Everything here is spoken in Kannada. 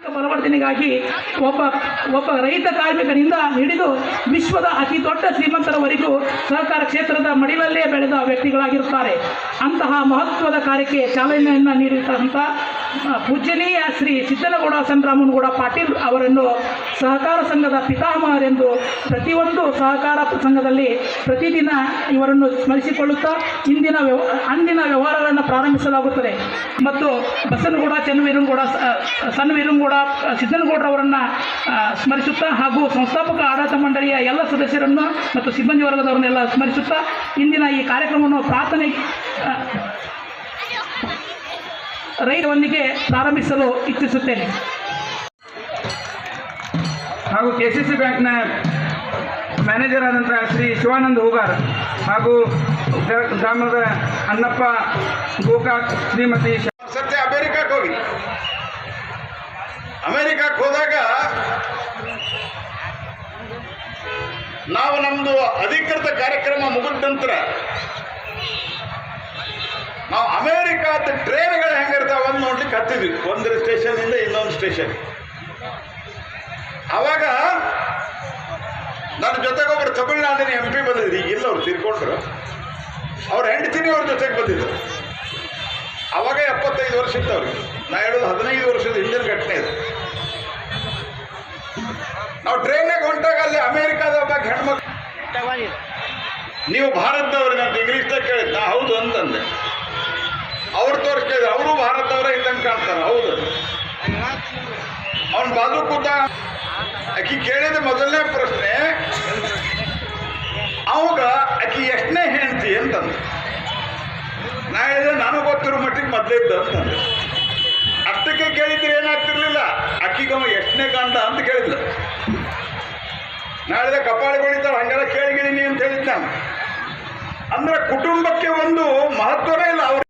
ಬಲವರ್ಧನೆಗಾಗಿ ಒಬ್ಬ ಒಬ್ಬ ರೈತ ಕಾರ್ಮಿಕರಿಂದ ಹಿಡಿದು ವಿಶ್ವದ ಅತಿ ದೊಡ್ಡ ಶ್ರೀಮಂತರವರೆಗೂ ಸಹಕಾರ ಕ್ಷೇತ್ರದ ಮಡಿಲಲ್ಲೇ ಬೆಳೆದ ವ್ಯಕ್ತಿಗಳಾಗಿರುತ್ತಾರೆ. ಅಂತಹ ಮಹತ್ವದ ಕಾರ್ಯಕ್ಕೆ ಚಾಲನೆಯನ್ನು ಆ, ಪೂಜ್ಯನೀಯ ಶ್ರೀ ಸಿದ್ದನಗೌಡ ಸಂಗ್ರಾಮನಗೌಡ ಪಾಟೀಲ್ ಅವರನ್ನು ಸಹಕಾರ ಸಂಘದ ಪಿತಾಮಹರೆಂದು ಪ್ರತಿಯೊಂದು ಸಹಕಾರ ಸಂಘದಲ್ಲಿ ಪ್ರತಿದಿನ ಇವರನ್ನು ಸ್ಮರಿಸಿಕೊಳ್ಳುತ್ತಾ ಇಂದಿನ ವ್ಯವ ಅಂದಿನ ವ್ಯವಹಾರಗಳನ್ನು ಪ್ರಾರಂಭಿಸಲಾಗುತ್ತದೆ. ಮತ್ತು ಬಸನಗೌಡ ಚೆನ್ನವೀರಂಗೌಡ ಸಣ್ಣವೀರಂಗೌಡ ಸಿದ್ದನಗೌಡರವರನ್ನು ಸ್ಮರಿಸುತ್ತಾ ಹಾಗೂ ಸಂಸ್ಥಾಪಕ ಆಡಳಿತ ಮಂಡಳಿಯ ಎಲ್ಲ ಸದಸ್ಯರನ್ನು ಮತ್ತು ಸಿಬ್ಬಂದಿ ವರ್ಗದವರನ್ನೆಲ್ಲ ಸ್ಮರಿಸುತ್ತಾ ಇಂದಿನ ಈ ಕಾರ್ಯಕ್ರಮವನ್ನು ಪ್ರಾರ್ಥನೆ ಆ, ರೈತರೊಂದಿಗೆ ಪ್ರಾರಂಭಿಸಲು ಇಚ್ಛಿಸುತ್ತೇನೆ. ಹಾಗೂ ಕೆ ಸಿ ಸಿ ಬ್ಯಾಂಕ್ನ ಮ್ಯಾನೇಜರ್ ಆದಂತಹ ಶ್ರೀ ಶಿವಾನಂದ ಹೂಗಾರ್ ಹಾಗೂ ಗ್ರಾ- ಗ್ರಾಮದ ಅಣ್ಣಪ್ಪ ಗೋಕಾಕ್ ಶ್ರೀಮತಿ ಸತ್ಯ ಅಮೆರಿಕಕ್ಕೆ ಹೋಗಿ. ಅಮೆರಿಕಕ್ಕೆ ಹೋದಾಗ ನಾವು ನಮ್ಮದು ಅಧಿಕೃತ ಕಾರ್ಯಕ್ರಮ ಮುಗಿದ ನಂತರ ನಾವು ಅಮೇರಿಕಾದ ಟ್ರೇನ್ಗಳು ಹೆಂಗಿರ್ತಾವ ಹತ್ತಿದ್ವಿ ಒಂದು ಸ್ಟೇಷನ್ನಿಂದ ಇನ್ನೊಂದು ಸ್ಟೇಷನ್ ಅವಾಗ ನನ್ನ ಜೊತೆಗೆ ಒಬ್ಬರು ತಮಿಳ್ನಾಡಿನ ಎಂ ಪಿ ಬಂದಿದ್ರು. ಈಗ ಇಲ್ಲ ಅವ್ರು ತಿರ್ಕೊಂಡ್ರು. ಅವ್ರ ಹೆಂಡತಿನಿ ಅವ್ರ ಜೊತೆಗೆ ಬಂದಿದ್ರು. ಅವಾಗ ಎಪ್ಪತ್ತೈದು ವರ್ಷ ಇದ್ದವ್ರಿಗೆ ನಾ ಹೇಳೋದು ಹದಿನೈದು ವರ್ಷದ ಹಿಂದಿನ ಘಟನೆ ಇದು. ನಾವು ಟ್ರೈನಾಗ ಹೊಂಟಾಗ ಅಲ್ಲಿ ಅಮೇರಿಕಾದ ಒಬ್ಬ ಹೆಣ್ಮಕ್ಳು ನೀವು ಭಾರತದವ್ರಿಗೆ ಅಂತ ಇಂಗ್ಲೀಷ್ದಾಗ ಕೇಳಿದ್ ನಾ ಹೌದು ಅಂತಂದೆ ಅವ್ರು ತೋರಿಸ್ತೇವೆ ಅವರು ಭಾರತವರೇ ಇದ್ದಂಗೆ ಕಾಣ್ತಾರೆ. ಹೌದು. ಅವನ ಬಾಜು ಕೂತ ಆಕಿ ಕೇಳಿದ ಮೊದಲನೇ ಪ್ರಶ್ನೆ, ಅವಾಗ ಆಕಿ ಎಷ್ಟನೇ ಹೆಂಡತಿ? ಅಂತಂದ. ನಾ ಹೇಳಿದೆ ನಾನು ಗೊತ್ತಿರೋ ಮಟ್ಟಿಗೆ ಮೊದಲಿದ್ದ ಅಂತಂದ. ಅಷ್ಟಕ್ಕೆ ಕೇಳಿದ್ರೆ ಏನಾಗ್ತಿರ್ಲಿಲ್ಲ. ಅವ ಎಷ್ಟನೇ ಕಾಂಡ ಅಂತ ಕೇಳಿದ್ಲ. ನಾಳೆ ಕಪಾಳಿ ಹೊಡಿತಾವ ಹಂಗೆಲ್ಲ ಕೇಳಿಗಿಳಿನಿ ಅಂತ ಹೇಳಿದ್ದ ನಾನು. ಅಂದ್ರೆ ಕುಟುಂಬಕ್ಕೆ ಒಂದು ಮಹತ್ವನೇ ಇಲ್ಲ. ಅವ್ರ